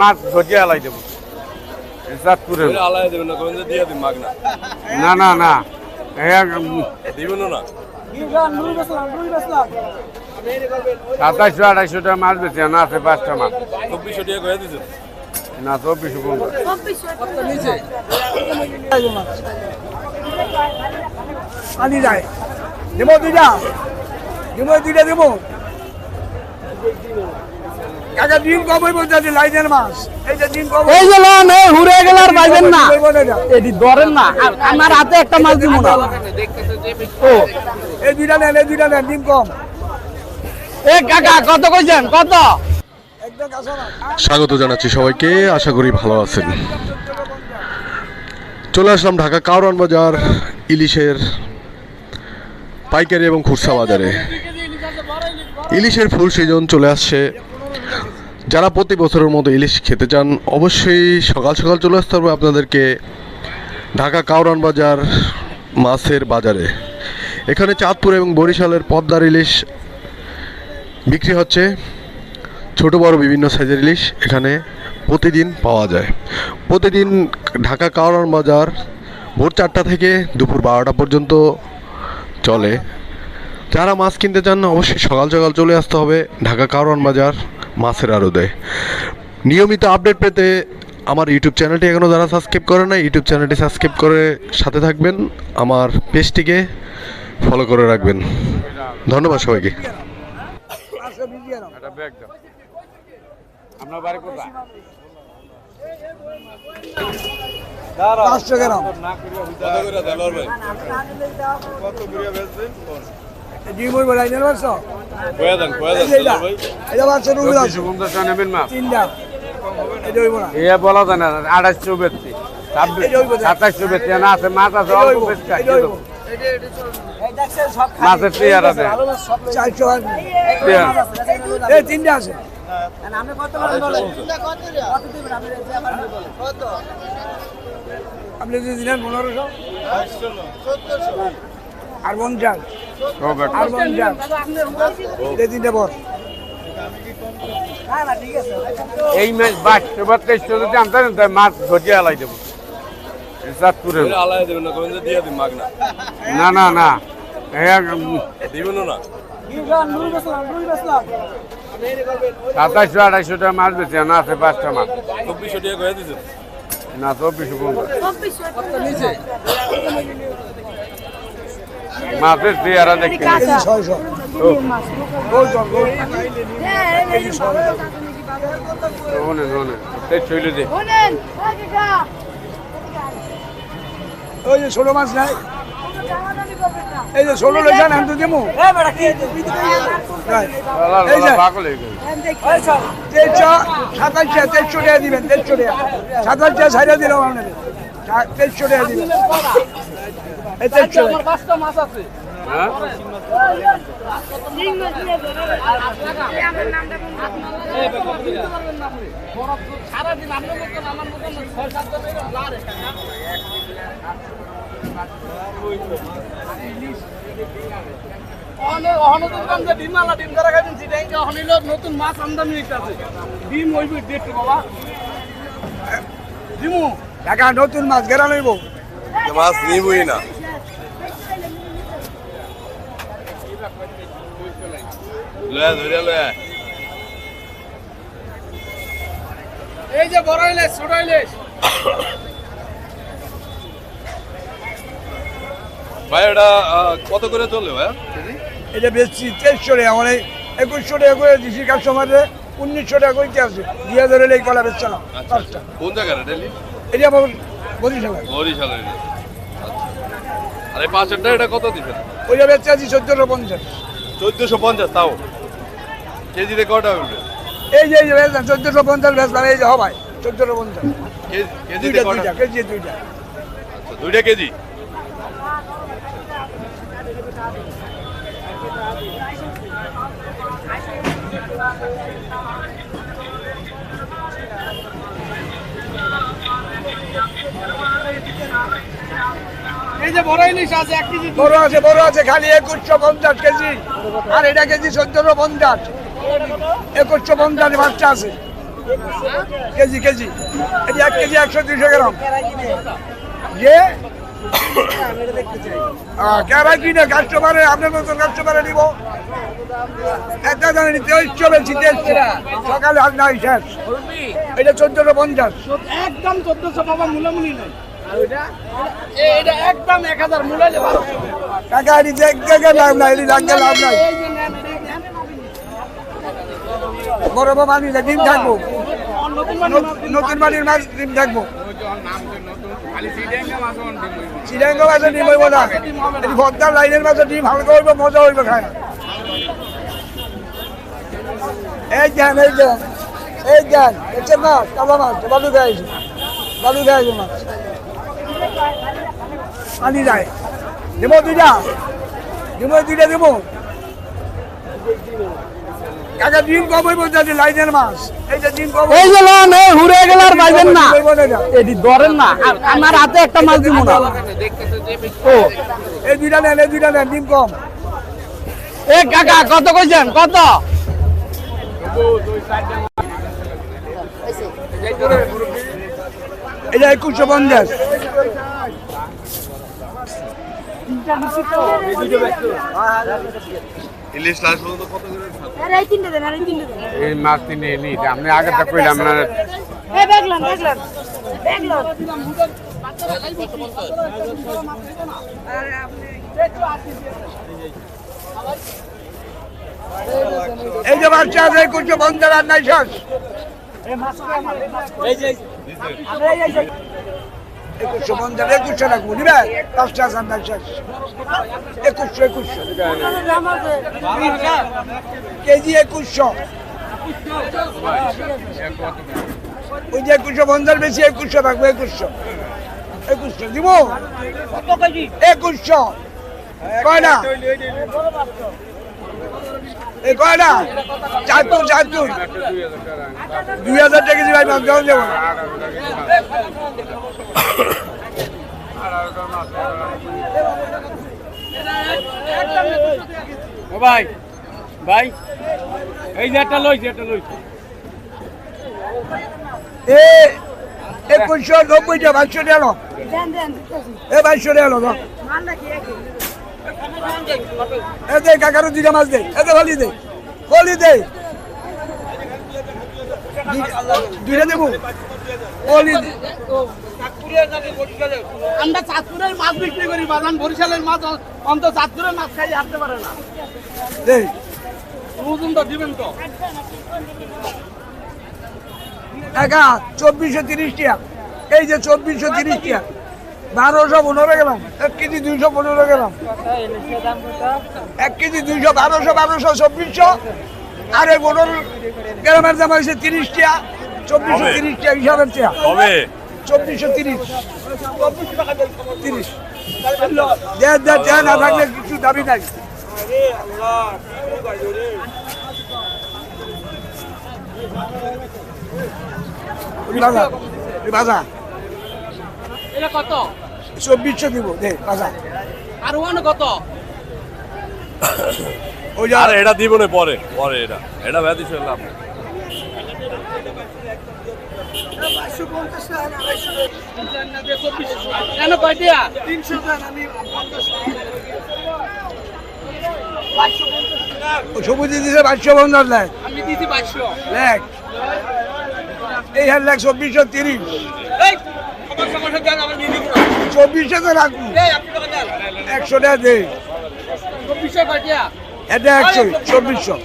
মাছ ধরিয়ে আলাই দেবো। চাঁদপুরে দেবেন না কবেন দিয়ে দিন মাগনা। না না না। উম, দিবেন না? সাতাইশশো আড়াইশো মাছ বেশি না আছে পাঁচটা মাছ। চব্বিশশো টাকা করে দিচ্ছেন না চব্বিশশো পনেরো আনি যায়। দেবো দুইটা। দেবো দুইটা দেবো। কাকা দিন কম হইব যাতে মাছ। এই যে দিন কম এই যে লন এই হুড়ে গেলে পাইবেন না। হইব না। এটা। এটি ধরেন না আমার হাতে একটা মাছ দিব না। ও। এই দুইটা নেন এই দুইটা নেন দিন কম। এ কাকা কত কইছেন? কত? স্বাগত জানাচ্ছি সবাইকে আশা করি ভালো আছেন। চলে আসলাম ঢাকা কাউরান বাজার ইলিশের পাইকারি এবং খুচরা বাজারে। ইলিশের ফুল সিজন চলে আসছে। যারা প্রতি বছরের মতো ইলিশ খেতে চান, অবশ্যই সকাল সকাল চলে আসতে হবে আপনাদেরকে ঢাকা কাউরান বাজার মাছের বাজারে। এখানে চাঁদপুর এবং বরিশালের পদ্মার ইলিশ বিক্রি হচ্ছে। ছোট, বড়, বিভিন্ন সাইজের ইলিশ এখানে প্রতিদিন পাওয়া যায়। প্রতিদিন ঢাকা কাওড়ার বাজার ভোর চারটা থেকে দুপুর বারোটা পর্যন্ত চলে। যারা মাছ কিনতে চান, অবশ্যই সকাল সকাল চলে আসতে হবে ঢাকা কাওড়ান বাজার। মাছের আড়তে নিয়মিত আপডেট পেতে আমার ইউটিউব চ্যানেলটি এখনও যারা সাবস্ক্রাইব করে না ইউটিউব চ্যানেলটি সাবস্ক্রাইব করে সাথে থাকবেন। আমার পেজটিকে ফলো করে রাখবেন। ধন্যবাদ সবাইকে। আপনার বাড়ি কোথায়? পাঁচশো গ্রাম কত করে ডিম হইব লাইনের মাছ কয়ে দেন কয়ে এই দেন যে এটা দেলোর ভাই এটা মাছ রুগী আছে চব্বিশশো পঞ্চাশ টাকা নেবেন মাছ তিনটা। এটা হইব না। এ বলা যায় না আড়াইশো বেশি ছাব্বিশ এটা না। সাতাইশশো বেশি না আছে মাছ আছে অল্প হইব বেশি এটা হইব। মাছের চেয়ারা দেয় চারশো আর চেয়ারা এই তিনটা আছে। আপনি যদি দিলেন পনেরোশো। আর পঞ্চাশ। এই তিনটা এই মাছ বাইশশো বা তেইশশো যদি আনতেন তাই মাছ ধরিয়ে আলাই দেবো। চাঁদপুরে ওই আলাদা দেবেন না না না দিবেন আড়াইশো টাকা মাছ বেশি না আছে পাঁচটা মাছ। চব্বিশশো টাকা করে না চব্বিশশো মাছের চেয়ারা দেখতে শোনেন শোনেন। দে। ওই যে ষোলো মাছ নাই। এই যে ষোলো লেখা নাম তো দেবো। টাকা দিবেন টাকা। ছাড়িয়ে দিলাম আপনাদের। তেইশশো টাকা দিবেন। পাঁচটা মাছ আছে। হ্যাঁ? সারাদিন আপনার মতন আমার মতন ছয় সাতটা নতুন মাছ আমদানি হইতাছে ডিম হইবে দেখতে বাবা। ডিমু টাকা নতুন মাছ গেরা লইব। মাছ নিবই না। লয়া ধরে লয়া। এই যে বড় ইলিশ ছোট ইলিশ ভাই এটা কত করে চলবে ভাই? এটা বেশি তেইশশো টাকা মানে একুশশো টাকা করে দিছি কাস্টমারে উনিশশো টাকা আছে? এই কলা বেচছে না। আচ্ছা আচ্ছা। কোন জায়গার ডেলি এটা আমার বরিশাল। আচ্ছা। আর এটা কত দিবেন? ওইটা বেচছে আছি চোদ্দশো পঞ্চাশ। চোদ্দশো পঞ্চাশ তাও? কেজিতে কটা উঠবে এই যে এই যে বেচলাম চোদ্দশো পঞ্চাশ বেচলাম এই যে হবাই চোদ্দশো পঞ্চাশ। কেজি- কেজিতে দুইটা দুইটা কেজি দুইটা। আচ্ছা, দুইটা কেজি? এই যে বড় ইলিশ আছে এক কেজি বড় আছে বড় আছে খালি একুশশো পঞ্চাশ কেজি। আর এটা কেজি চোদ্দশো পঞ্চাশ। একুশশো পঞ্চাশ বাচ্চা আছে। KG KG. এটি এক কেজি একশো দুশো গ্রাম। যে ক্যারা কিনে কাস্টমারে আপনার মতন কাস্টমারে নিব। একটা ওই চলেছি দেখছি সকালে আর নাই শেষ। এটা চোদ্দশো পঞ্চাশ। একদম চোদ্দশো বাবা মূলামূলি নাই। এটা একদম এক হাজার টাকা এটি দেখতে লাভ নাই এটি লাভ নাই এই যে নেন, এই নেন। বড় বাবা নিলে ডিম থাকব। নতুন বাড়ির মাছ ডিম থাকব। চিরাঙ্গ মাছের ডিম হইব। না। এটি ভদ্রার লাইনের মাছের ডিম হালকা হইব মজা হইব খায়। এই যান এই যান এই যান দেখছেন না কালো মাছ বালু দেয় বালু দেয় মাছ। পানি যায় দেবো দুইটা। দেবো দুইটা দেবো। কাকা ডিম কম হইব যাতে লাইনের মাছ। এইটা ডিম কম এই যে লন এই হুড়ে গেলে আর পাইবেন না। না ধরেন না আমার হাতে একটা মাছ দিব না। ও। এই দুইটা নেন এই দুইটা নেন ডিম কম। এ কাকা কত কইছেন? কত? এটা একুশশো পঞ্চাশ। ইলিশ লাশ পর্যন্ত কত করে আরে এই তিনটে দেন আরে এই তিনটে দেন। এই মাছ তিনি নি আপনি আগে তো কইলাম না এই দেখলাম দেখলাম দেখলাম এই যে বাচ্চা পঞ্চাশ আর নাই শেষ। একুশশো পঞ্চাশ, একুশশো রাখব নিবে আর নাই শেষ। একুশশো একুশশো। কেজি একুশশো। ওই যে একুশশো পঞ্চাশ, বেশি একুশশো রাখব একুশশো। একুশশো দিব? একুশশো। কয়টা এই কয়টা চাঁদপুর চাঁদপুর দুই হাজার টাকা কেজি ভাই যাব ভাই ভাই এই যে একটা লইছে একটা লইছে। এ একুশশো নব্বইটা বাইশশো। দেন এ বাইশশো টাকা লো, দাও। মাল নাকি একই? এ দে কাকারও দুইটা মাছ দে। এ দে হলি দে। হলি দে। দুই- দুইটা দেবো। হলি আমরা চাঁদপুরের মাছ বিক্রি করি বাজান বরিশালের মাছ অন্ত চাঁদপুরের মাছ খাই হারতে পারে না। দে বুঝুন দিবেন তো? একা চব্বিশশো তিরিশ টাকা এই যে চব্বিশশো তিরিশ টাকা বারোশো পনেরো গেলাম এক কেজি দুইশো পনেরো গেলাম এক কেজি দুইশো বারোশো বারোশো চব্বিশশো। আর এই পনেরো গ্রামের দাম হয়েছে তিরিশ টাকা চব্বিশশো। তিরিশ টাকা হিসাবের চব্বিশশো তিরিশ। তিরিশ। দেড় দেড় না থাকলে কিছু দাবি নাই। বাজা এটা কত? চব্বিশশো দিব দে বাজা আর ওখানে কত? ওই যে এটা দিব না পরে পরে এটা। এটা ব্যাধি চললাম। কেন কয়টিয়া সবুজ দিছে বাইশশো পঞ্চাশ লাখ। আমি দিছি বাইশশো। লাখ। এই হার লাখ চব্বিশশো তিরিশ। এই আমার সমস্যা দেন আমার নিয়ে দিব চব্বিশশো তো রাখব। এই আপনি টাকা দেন। একশো টাকা দে। চব্বিশশো এটা একশো চব্বিশশো।